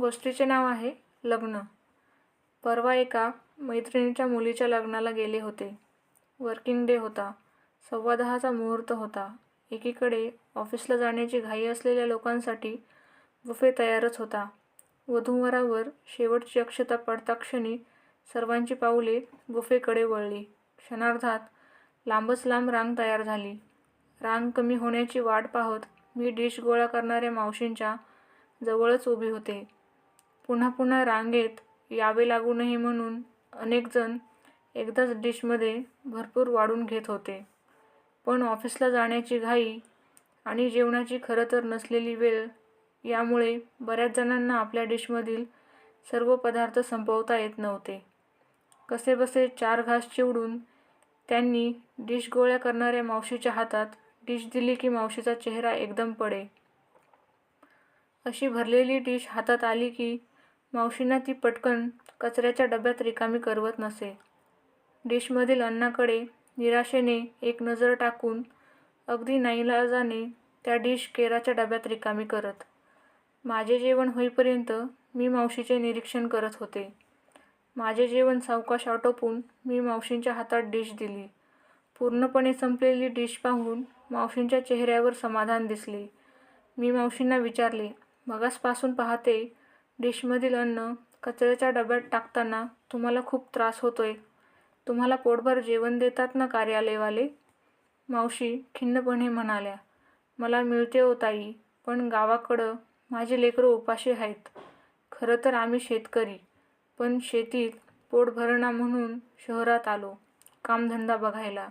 गोष्टीचे नाव आहे लग्न. परवा एका मैत्रिणीच्या मुलीच्या लग्नाला गेले होते. वर्किंग डे होता. सव्वा दहाचा मुहूर्त होता. एकीकडे ऑफिसला जाण्याची घाई असलेल्या लोकांसाठी बुफे तयारच होता. वधूवरावर शेवटची अक्षता पडता क्षणी सर्वांची पाऊले बुफेकडे वळली. क्षणार्धात लांबच लांब रांग तयार झाली. रांग कमी होण्याची वाट पाहत मी डिश गोळा करणाऱ्या मावशींच्या जवळच उभी होते. पुन्हा पुन्हा रांगेत यावे लागू नये म्हणून अनेकजण एकदाच डिशमध्ये भरपूर वाढून घेत होते. पण ऑफिसला जाण्याची घाई आणि जेवणाची खरं तर नसलेली वेळ यामुळे बऱ्याच जणांना आपल्या डिशमधील सर्व पदार्थ संपवता येत नव्हते. कसेबसे चार घास चिवडून त्यांनी डिश गोळ्या करणाऱ्या मावशीच्या हातात डिश दिली की मावशीचा चेहरा एकदम पडे. अशी भरलेली डिश हातात आली की मावशींना ती पटकन कचऱ्याच्या डब्यात रिकामी करवत नसे. डिशमधील अन्नाकडे निराशेने एक नजर टाकून अगदी नाईलाजाने त्या डिश केराच्या डब्यात रिकामी करत. माझे जेवण होईपर्यंत मी मावशीचे निरीक्षण करत होते. माझे जेवण सावकाश आटोपून मी मावशींच्या हातात डिश दिली. पूर्णपणे संपलेली डिश पाहून मावशींच्या चेहऱ्यावर समाधान दिसले. मी मावशींना विचारले मगासपासून पाहते डिशमधील अन्न कचऱ्याच्या डब्यात टाकताना तुम्हाला खूप त्रास होतोय. तुम्हाला पोटभर जेवण देतात ना कार्यालयवाले? मावशी खिन्नपणे म्हणाल्या मला मिळते हो ताई पण गावाकडं माझे लेकरं उपाशी आहेत. खरं तर आम्ही शेतकरी पण शेतीत पोट भरणा म्हणून शहरात आलो कामधंदा बघायला.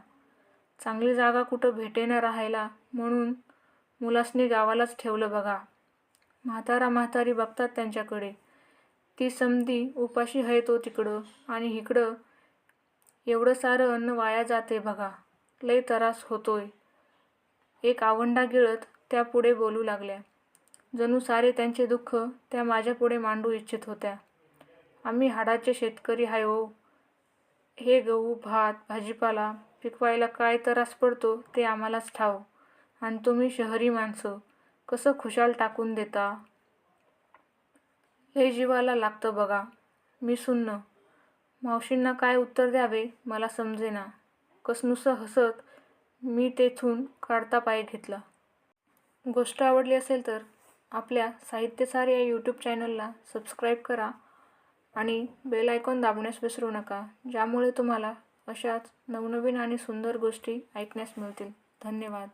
चांगली जागा कुठं भेटेना राहायला म्हणून मुलासनी गावालाच ठेवलं बघा. म्हातारा म्हातारी बघतात त्यांच्याकडे. ती समधी उपाशी आहे तो तिकडं आणि इकडं एवढं सारं अन्न वाया जाते बघा. लय त्रास होतोय. एक आवंडा गिळत त्या पुढे बोलू लागल्या. जणू सारे त्यांचे दुःख त्या माझ्यापुढे मांडू इच्छित होत्या. आम्ही हाडाचे शेतकरी हाय हो हे गहू भात भाजीपाला पिकवायला काय त्रास पडतो ते आम्हालाच ठाव. आणि तुम्ही शहरी माणसं. कसं खुशाल टाकून देता? हे जीवाला लागतं बघा. मी सुन्न. मावशींना काय उत्तर द्यावे मला समजेना. कसनुसं हसत मी तेथून काढता पाय घेतला. गोष्ट आवडली असेल तर आपल्या साहित्यसार या यूट्यूब चॅनलला सबस्क्राईब करा आणि बेल आयकॉन दाबण्यास विसरू नका ज्यामुळे तुम्हाला अशाच नवनवीन आणि सुंदर गोष्टी ऐकण्यास मिळतील. धन्यवाद.